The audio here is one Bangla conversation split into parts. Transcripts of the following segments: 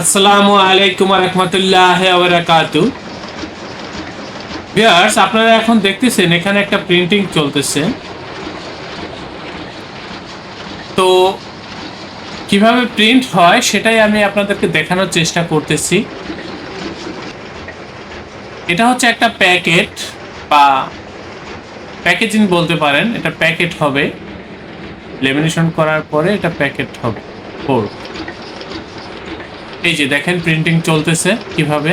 আসসালামু আলাইকুম রহমতুল্লাহ বারাকাতু। ভিউয়ার্স আপনারা এখন দেখতেছেন, এখানে একটা প্রিন্টিং চলতেছে। তো কীভাবে প্রিন্ট হয় সেটাই আমি আপনাদেরকে দেখানোর চেষ্টা করতেছি। এটা হচ্ছে একটা প্যাকেট বা প্যাকেজিং বলতে পারেন, এটা প্যাকেট হবে। লেমিনেশন করার পরে এটা প্যাকেট হবে। বোর্ড এই যে দেখেন প্রিন্টিং চলতেছে কীভাবে?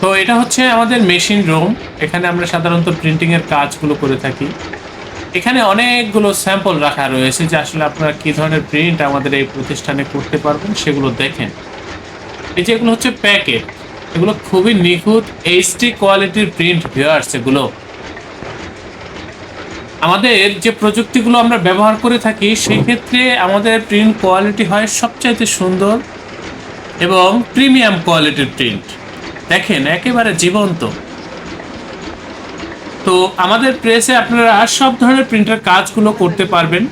তো এটা হচ্ছে আমাদের মেশিন রুম এখানে আমরা সাধারণত প্রিন্টিং এর কাজগুলো করে থাকি। এখানে অনেকগুলো স্যাম্পল রাখা রয়েছে যে আসলে আপনারা কি ধরনের প্রিন্ট আমাদের এই প্রতিষ্ঠানে করতে পারবেন, সেগুলো দেখেন। এই যে এগুলো হচ্ছে প্যাকেট, এগুলো খুবই নিখুঁত এইচডি কোয়ালিটির প্রিন্ট ভিউয়ার্স এগুলো। আমাদের যে প্রযুক্তিগুলো আমরা ব্যবহার করে থাকি সেই ক্ষেত্রে আমাদের প্রিন্ট কোয়ালিটি হয় সবচাইতে সুন্দর এবং প্রিমিয়াম কোয়ালিটির প্রিন্ট। দেখেন, একেবারে জীবন্ত। তো আমাদের প্রেসে আপনারা আর সব ধরনের প্রিন্টের কাজগুলো করতে পারবেন।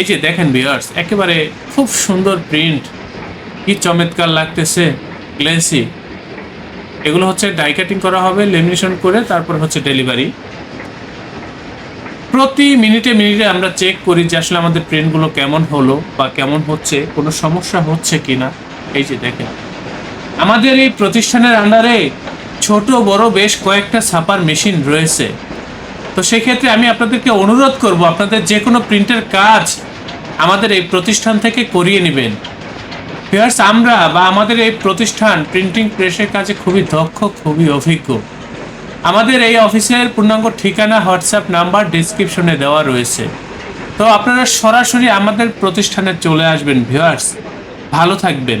এই যে দেখেন বিয়ার্স একেবারে খুব সুন্দর প্রিন্ট কি চমৎকার লাগতেছে গ্লেসি এগুলো হচ্ছে ডাই কাটিং করা হবে লেমিনেশন করে, তারপর হচ্ছে ডেলিভারি প্রতি মিনিটে মিনিটে আমরা চেক করি যে আসলে আমাদের প্রিন্টগুলো কেমন হলো বা কেমন হচ্ছে, কোনো সমস্যা হচ্ছে কিনা। এই যে দেখেন। আমাদের এই প্রতিষ্ঠানের আন্ডারে ছোট, বড় বেশ কয়েকটা ছাপার মেশিন রয়েছে। তো সেক্ষেত্রে আমি আপনাদেরকে অনুরোধ করব, আপনাদের যে কোনো প্রিন্টের কাজ আমাদের এই প্রতিষ্ঠান থেকে করিয়ে নেবেন। ভিউয়ার্স আমরা বা আমাদের এই প্রতিষ্ঠান প্রিন্টিং প্রেসের কাজে খুবই দক্ষ, খুবই অভিজ্ঞ। আমাদের এই অফিসের পূর্ণাঙ্গ ঠিকানা হোয়াটসঅ্যাপ নাম্বার ডিসক্রিপশনে দেওয়া রয়েছে। তো আপনারা সরাসরি আমাদের প্রতিষ্ঠানে চলে আসবেন ভিউয়ার্স ভালো থাকবেন।